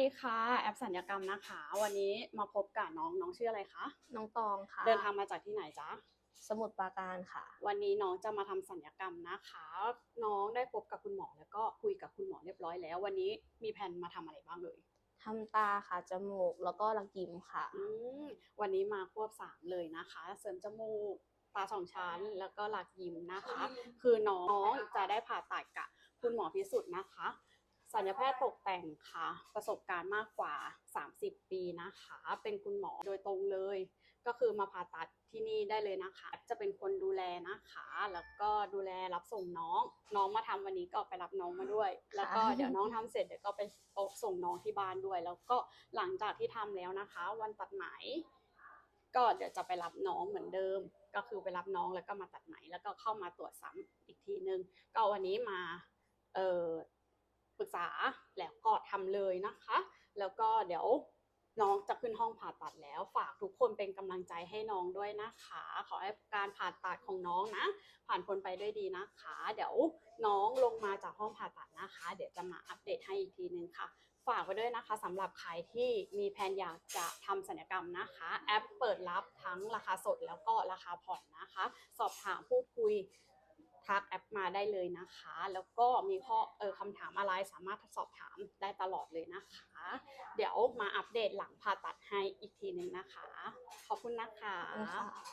ดีค่ะ แอปสัญญกรรมนะคะ วันนี้มาพบกับน้องน้องชื่ออะไรคะน้องตองค่ะ เดินทางมาจากที่ไหนจ๊ะสมุทรปราการค่ะ วันนี้น้องจะมาทำสัญญกรรมนะคะ น้องได้พบกับคุณหมอแล้วก็คุยกับคุณหมอเรียบร้อยแล้ว วันนี้มีแผนมาทำอะไรบ้างเลยทำตาค่ะจมูกแล้วก็รักยิ้มค่ะอืมวันนี้มาควบสามเลยนะคะ เสริมจมูกตาสองชั้นแล้วก็หลักยิ้มนะคะ คือน้องจะได้ผ่าตัดกับคุณหมอพิสุทธิ์นะคะ สัญญาแพทย์ตกแต่งค่ะ ประสบการณ์มากกว่า 30 ปีนะคะ เป็นคุณหมอโดยตรงเลย ก็คือมาผ่าตัดที่นี่ได้เลยนะคะ จะเป็นคนดูแลนะคะ แล้วก็ดูแลรับส่งน้อง น้องมาทำวันนี้ก็ไปรับน้องมาด้วย แล้วก็เดี๋ยวน้องทำเสร็จเดี๋ยวก็ไปส่งน้องที่บ้านด้วย แล้วก็หลังจากที่ทำแล้วนะคะ วันตัดไหมก็เดี๋ยวจะไปรับน้องเหมือนเดิม ก็คือไปรับน้องแล้วก็มาตัดไหมแล้วก็เข้ามาตรวจซ้ำอีกทีนึง ก็วันนี้มาเอ่อปรึก ษาแล้วก็ทำเลยนะคะ แล้วก็เดี๋ยวน้องจะขึ้นห้องผ่าตัดแล้ว ฝากทุกคนเป็นกำลังใจให้น้องด้วยนะคะ ขอให้การผ่าตัดของน้องนะ ผ่านพ้นไปด้วยดีนะคะ เดี๋ยวน้องลงมาจากห้องผ่าตัดนะคะ เดี๋ยวจะมาอัปเดตให้อีกทีนึงค่ะ ฝากไว้ด้วยนะคะสำหรับใครที่มีแผนอยากจะทำศัลยกรรมนะคะ แอปเปิดรับทั้งราคาสดแล้วก็ราคาผ่อนนะคะ สอบถามพูดคุย ทักแอปมาได้เลยนะคะ แล้วก็มีข้อเออคำถามอะไรสามารถสอบถามได้ตลอดเลยนะคะ เดี๋ยวมาอัปเดตหลังผ่าตัดให้อีกทีหนึ่งนะคะ ขอบคุณนะคะขอบคุณค่ะ